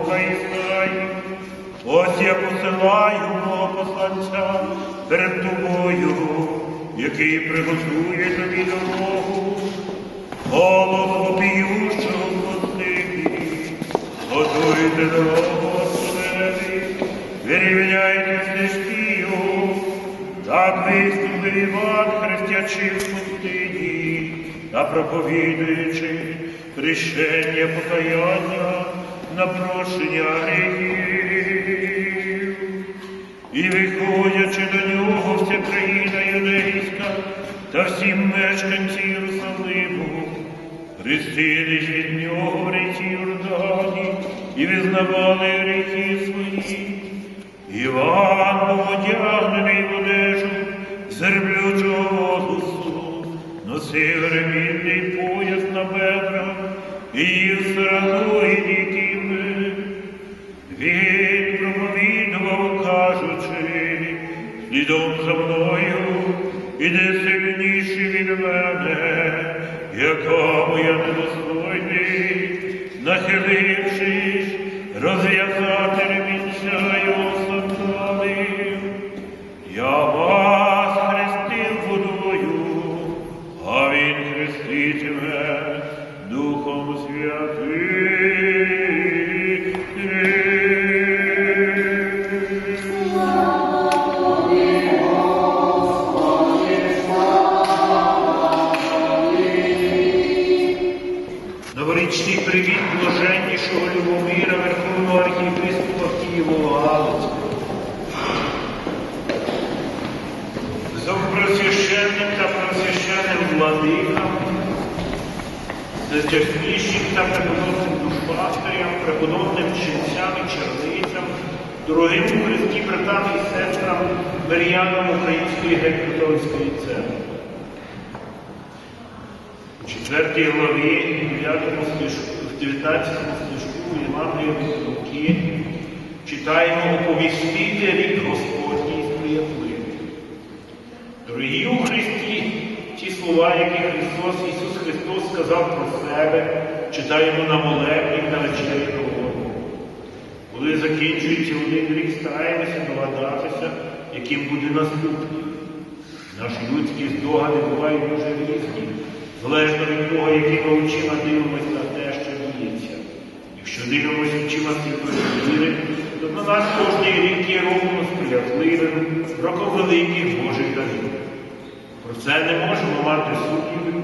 пророка Ісаї. Ось я посилаю мого посланця перед тобою, який приготує тобі дорогу. Голос обіющого пустині, готуйте дорогу Господеві, вирівняйте стежки його, так виступив Іван, хрестячи в пустині, та проповідуючи хрещення покаяння на прощення гріхів. І виходячи до нього вся країна юдейська та всі мешканці Єрусалиму, хрестились від нього в ріці Йордані і визнавали гріхи свої. Іван був одягнений в одежу зерблючого волосу, носив ремінний пояс на бедрах і їв сирану слідом за мною іде сильніший від мене, якому я недостойний, нахилившись, Новорічний привіт блаженнішого Любомира, Верховного архієпископа Києва Галицького. Завпросвященним та просвященним владикам, святяснішим та преподобним душпастерям, преподобним ченцям і черницям, дорогим у братам і сестрам, Мар'янам Української греко-католицької церкви. У четвертій главі, 9 стишку, в 19 стишку Євангелія від Луки читаємо оповістити рік Господній сприятливий. Дорогі у Христі, ті слова, які Христос, Ісус Христос сказав про себе, читаємо на молебні на вечері Голоду. Коли закінчується один рік, стараємося догадатися, яким буде наступний. Наші людські здогади бувають дуже різні, залежно від того, якими очима дивимося на те, що діється. Якщо дивимося очима святої віри, то на нас кожний рік є ровно сприятливим, роком великих Божих дарів. Про це не можемо мати сумнівів,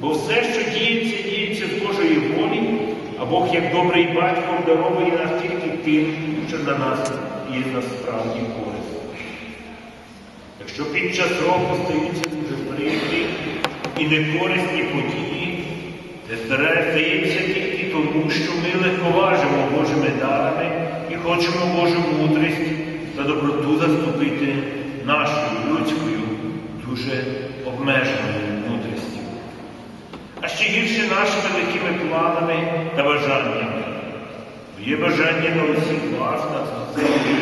бо все, що діється, діється з Божої волі, а Бог, як добрий батько, обдаровує нас тільки тим, що на нас є насправді корисно. Якщо під час року стаються дуже прикрі і некорисні події, це старе здається тільки тому, що ми легковажимо Божими дарами і хочемо Божу мудрість та доброту заступити нашою людською, дуже обмеженою мудрістю. А ще гірше нашими великими планами та бажаннями. Є бажання на усіх вас, на рік,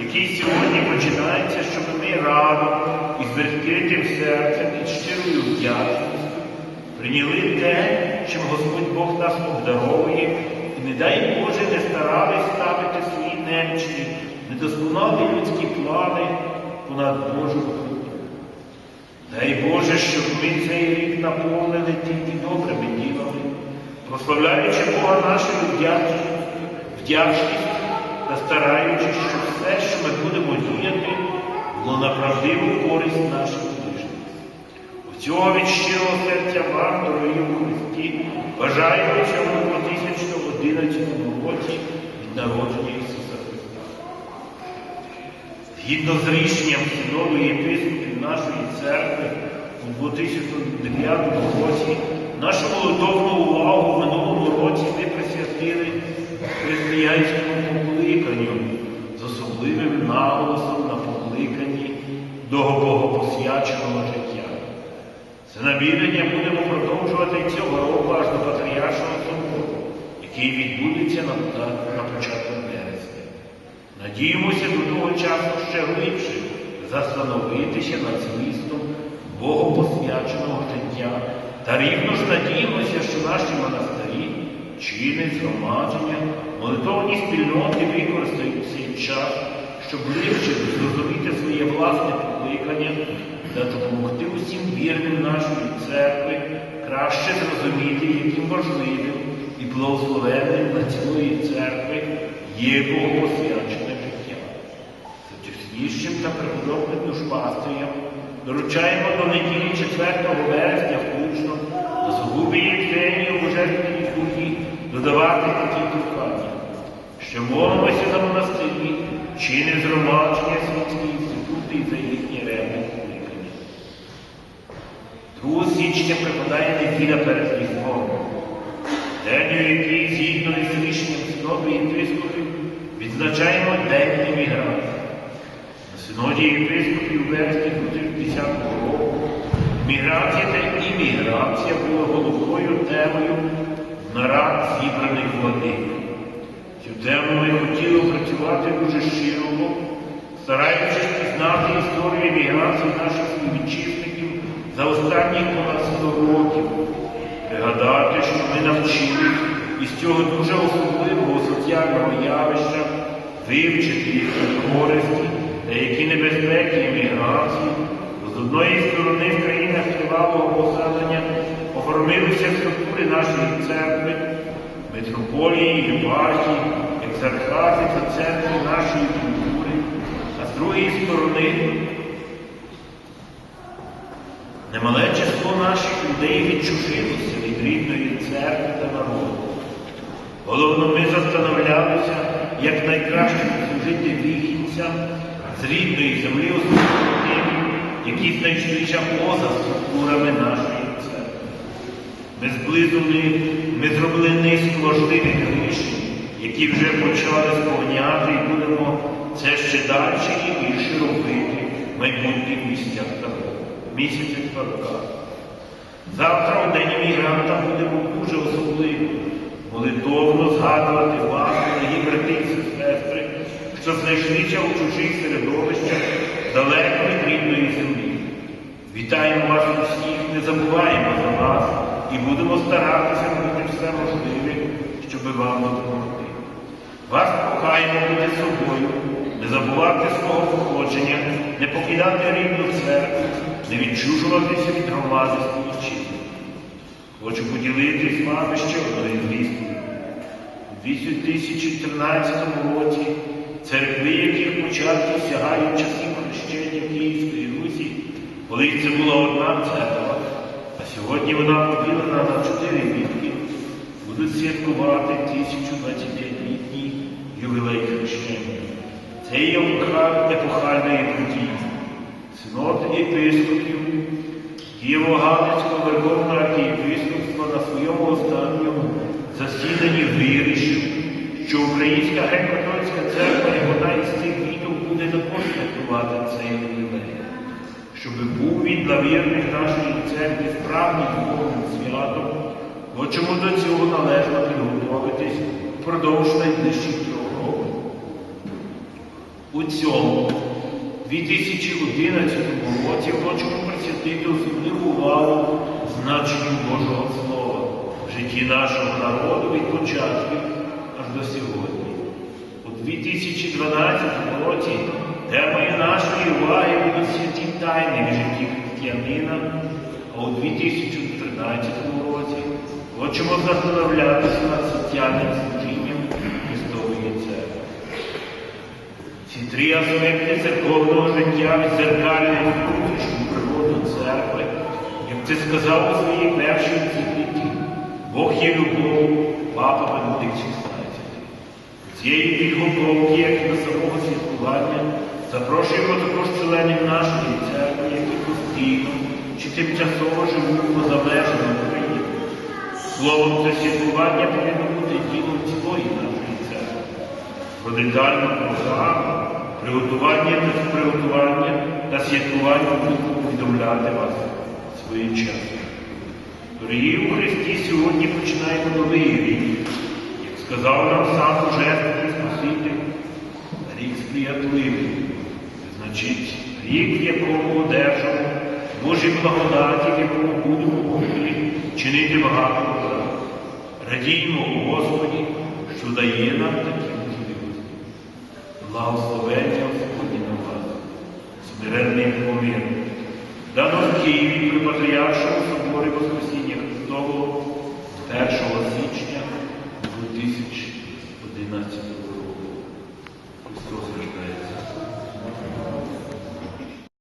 який сьогодні починається, щоб ми рано і з відкритим серцем і щирою вдячністю прийняли те, чим Господь Бог нас обдаровує, і не дай Боже не старались ставити свої немічні, недосконалі людські плани понад Божу волю. Дай Боже, щоб ми цей рік наповнили тільки добрими ділами, прославляючи Бога нашою вдячністю, вдячністю та стараючись, щоб все, що ми будемо діяти, було на правдиву користь наших ближніх. У цього від щирого серця вам, дорогі у Христі, бажаю цьому 2011 році від народження Ісуса Христа. Згідно з рішенням Синоду єпископів нашої церкви у 2009 році, нашу молитовну увагу в минулому році ми присвятили християнському покликанню з особливим наголосом до богопосвяченого життя. Це намірення будемо продовжувати цього року аж до Патріаршого собору, який відбудеться на, на, початку березня. Надіємося до того часу ще глибше застановитися над змістом Богопосвяченого життя та рівно ж надіємося, що наші монастирі чини, згромадження, молитовні спільноти використають цей час, щоб ближче зрозуміти своє власне покликання та допомогти усім вірним нашої церкви краще зрозуміти, яким важливим і благословенним для цілої церкви є богопосвячене життя. Святішнім та преподобним душпастерям доручаємо до неділі 4 вересня включно на згубі Євгенії Божественній літургії додавати такі прохання. Ще молимося за монастирі, чини згромадження світські інститути і за їхні ревні покликання. 2 січня припадає неділя перед Різдвом, день, у який згідно із рішенням синоду єпископів відзначаємо День еміграції. На синоді єпископів вересні 2010 року міграція та імміграція була головною темою нарад зібраних владик. Цю тему ми хотіли опрацювати дуже широко, стараючись пізнати історію еміграції наших співвітчизників за останні понад 100 років, пригадати, що ми навчились із цього дуже особливого соціального явища вивчити їхні користі та які небезпеки еміграції, з одної сторони в країнах тривалого поселення оформилися структури нашої церкви, митрополії, єпархії, екзархати та центри нашої культури, а з другої сторони немале число наших людей відчужилося від рідної церкви та народу. Головно, ми застановлялися, як найкраще служити вихідцям з рідної землі, особливо які знайшлися поза структурами нашої. Ми зблизили, ми зробили низку важливих рішень, які вже почали сповняти і будемо це ще далі і більше робити в майбутніх місцях та місяцях та. Завтра у День емігранта будемо дуже особливо молитовно згадувати вас, дорогі брати і сестри, що знайшлися у чужих середовищах далеко від рідної землі. Вітаємо вас усіх, не забуваємо за вас і будемо старатися робити все можливе, щоб вам допомогти. Вас прохаємо бути собою, не забувати свого походження, не покидати рідну церкву, не відчужуватися від громади співчини. Хочу поділитися з вами ще одною звісткою. У 2013 році церкви, яких початки сягають часів хрещення Київської Русі, колись це була одна церква, сьогодні вона поділена на чотири вітки, будуть святкувати 1025-літній ювілей хрещення. Це є епохальної події. Синод єпископів Києво-Галицького Верховного архієпископства на своєму останньому засіданні вирішив, що Українська греко-католицька церква і одна із цих відео буде також святкувати цей ювілей, для вірних нашої церкви справді духовним святом, хочемо до цього належно підготуватись впродовж найближчих трьох років. У цьому 2011 році хочемо присвятити особливу увагу значенню Божого Слова в житті нашого народу від початків аж до сьогодні. У 2012 році темою нашої уваги будуть святі тайни в житті християнина, а у 2013 році хочемо застановлятися над соціальним служінням Христової церкви. Ці три аспекти церковного життя відзеркальне внутрішню природу церкви, як це сказав у своїй першій енцикліті, Бог є любов, папа Бенедикт XVI. Цієї підготовки, як до самого святкування, запрошуємо також членів нашої церкви, які постійно чи тимчасово живуть поза межами України. Словом, це святкування повинно бути ділом цілої нашої церкви. Про детальну програму, приготування та приготування та святкування буду повідомляти вас своєчасно. Дорогі у Христі, сьогодні починаємо новий рік. Як сказав нам сам Божественний Спаситель, рік сприятливий, вчить рік, в якому одержав, Божі благодаті, в якому будемо чинити багато добра. Радіймо Господі, що дає нам такі можливості. Благословення Господні на вас, смиренний помір. Дано в Києві при Патріаршому соборі Воскресіння Христового 1 січня 2011 року.